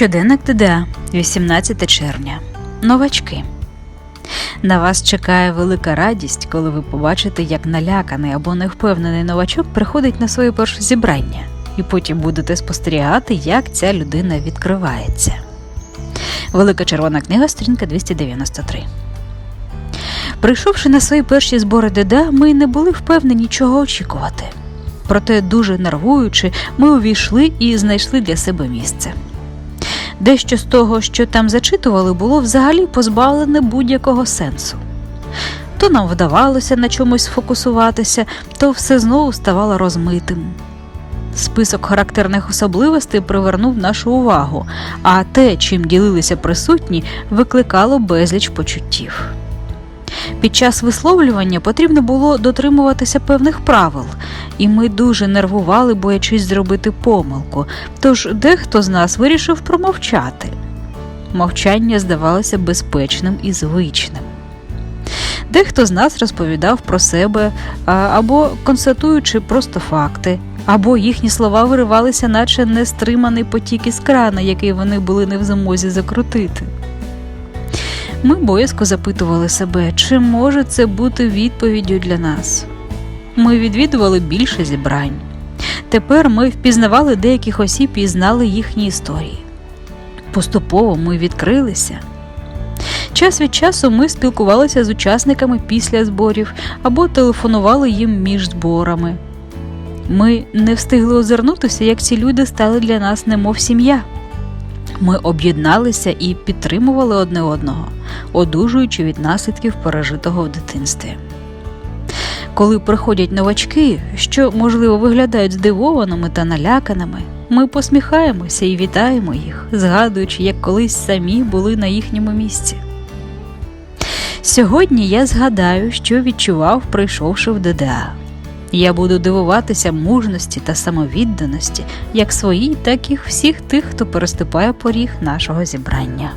Щоденник ДДА, 18 червня. Новачки. На вас чекає велика радість, коли ви побачите, як наляканий або невпевнений новачок приходить на своє перше зібрання, і потім будете спостерігати, як ця людина відкривається. Велика червона книга, сторінка 293. Прийшовши на свої перші збори ДДА, ми не були впевнені, чого очікувати. Проте, дуже нервуючи, ми увійшли і знайшли для себе місце. Дещо з того, що там зачитували, було взагалі позбавлене будь-якого сенсу. То нам вдавалося на чомусь сфокусуватися, то все знову ставало розмитим. Список характерних особливостей привернув нашу увагу, а те, чим ділилися присутні, викликало безліч почуттів. Під час висловлювання потрібно було дотримуватися певних правил, і ми дуже нервували, боячись зробити помилку, тож дехто з нас вирішив промовчати. Мовчання здавалося безпечним і звичним. Дехто з нас розповідав про себе або констатуючи просто факти, або їхні слова виривалися, наче нестриманий потік із крана, який вони були не в змозі закрутити. Ми боязко запитували себе, чи може це бути відповіддю для нас. Ми відвідували більше зібрань. Тепер ми впізнавали деяких осіб і знали їхні історії. Поступово ми відкрилися. Час від часу ми спілкувалися з учасниками після зборів або телефонували їм між зборами. Ми не встигли озирнутися, як ці люди стали для нас немов сім'я. Ми об'єдналися і підтримували одне одного, одужуючи від наслідків пережитого в дитинстві. Коли приходять новачки, що, можливо, виглядають здивованими та наляканими, ми посміхаємося і вітаємо їх, згадуючи, як колись самі були на їхньому місці. Сьогодні я згадаю, що відчував, прийшовши в ДДА. Я буду дивуватися мужності та самовідданості як своїй, так і всіх тих, хто переступає поріг нашого зібрання.